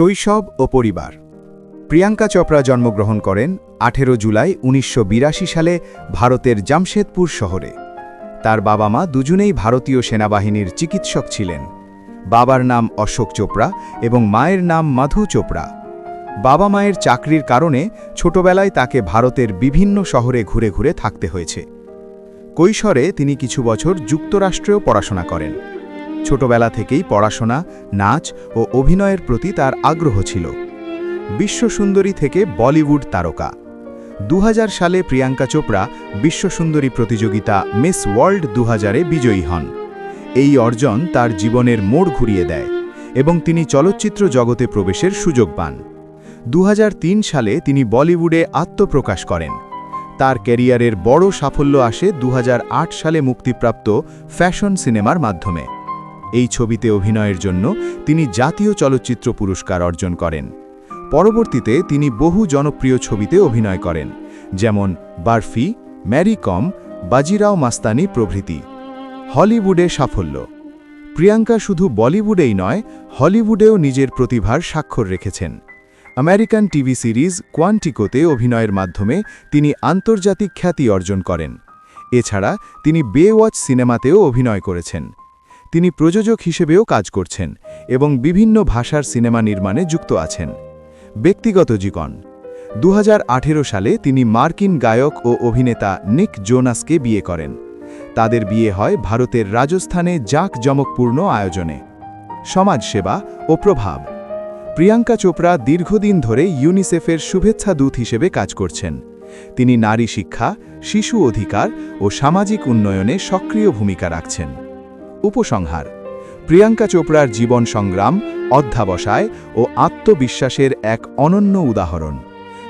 শৈশব ও পরিবার। প্রিয়াঙ্কা চোপড়া জন্মগ্রহণ করেন আঠেরো জুলাই উনিশশো বিরাশি সালে ভারতের জামশেদপুর শহরে। তার বাবা মা দুজনেই ভারতীয় সেনাবাহিনীর চিকিৎসক ছিলেন। বাবার নাম অশোক চোপড়া এবং মায়ের নাম মাধু চোপড়া। বাবা মায়ের চাকরির কারণে ছোটবেলায় তাকে ভারতের বিভিন্ন শহরে ঘুরে ঘুরে থাকতে হয়েছে। কৈশোরে তিনি কিছু বছর যুক্তরাষ্ট্রেও পড়াশোনা করেন। ছোটবেলা থেকেই পড়াশোনা, নাচ ও অভিনয়ের প্রতি তার আগ্রহ ছিল। বিশ্বসুন্দরী থেকে বলিউড তারকা। দু হাজার সালে প্রিয়াঙ্কা চোপড়া বিশ্বসুন্দরী প্রতিযোগিতা মিস ওয়ার্ল্ড দু হাজারে বিজয়ী হন। এই অর্জন তার জীবনের মোড় ঘুরিয়ে দেয় এবং তিনি চলচ্চিত্র জগতে প্রবেশের সুযোগ পান। দু হাজার তিন সালে তিনি বলিউডে আত্মপ্রকাশ করেন। তার ক্যারিয়ারের বড় সাফল্য আসে দু হাজার আট সালে মুক্তিপ্রাপ্ত ফ্যাশন সিনেমার মাধ্যমে। এই ছবিতে অভিনয়ের জন্য তিনি জাতীয় চলচ্চিত্র পুরস্কার অর্জন করেন। পরবর্তীতে তিনি বহু জনপ্রিয় ছবিতে অভিনয় করেন, যেমন বার্ফি, ম্যারি কম, বাজিরাও মাস্তানি প্রভৃতি। হলিউডে সাফল্য। প্রিয়াঙ্কা শুধু বলিউডেই নয়, হলিউডেও নিজের প্রতিভার স্বাক্ষর রেখেছেন। আমেরিকান টিভি সিরিজ কোয়ান্টিকোতে অভিনয়ের মাধ্যমে তিনি আন্তর্জাতিক খ্যাতি অর্জন করেন। এছাড়া তিনি বে ওয়াচ সিনেমাতেও অভিনয় করেছেন। তিনি প্রযোজক হিসেবেও কাজ করছেন এবং বিভিন্ন ভাষার সিনেমা নির্মাণে যুক্ত আছেন। ব্যক্তিগত জীবন। দু হাজার আঠেরো সালে তিনি মার্কিন গায়ক ও অভিনেতা নিক জোনাসকে বিয়ে করেন। তাদের বিয়ে হয় ভারতের রাজস্থানে জাঁকজমকপূর্ণ আয়োজনে। সমাজসেবা ও প্রভাব। প্রিয়াঙ্কা চোপড়া দীর্ঘদিন ধরে ইউনিসেফের শুভেচ্ছা দূত হিসেবে কাজ করছেন। তিনি নারী শিক্ষা, শিশু অধিকার ও সামাজিক উন্নয়নে সক্রিয় ভূমিকা রাখছেন। উপসংহার। প্রিয়াঙ্কা চোপড়ার জীবন সংগ্রাম, অধ্যাবসায় ও আত্মবিশ্বাসের এক অনন্য উদাহরণ।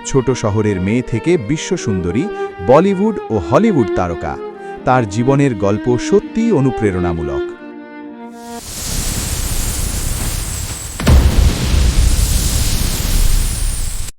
ছোট শহরের মেয়ে থেকে বিশ্বসুন্দরী, বলিউড ও হলিউড তারকা। তার জীবনের গল্প সত্যিই অনুপ্রেরণামূলক।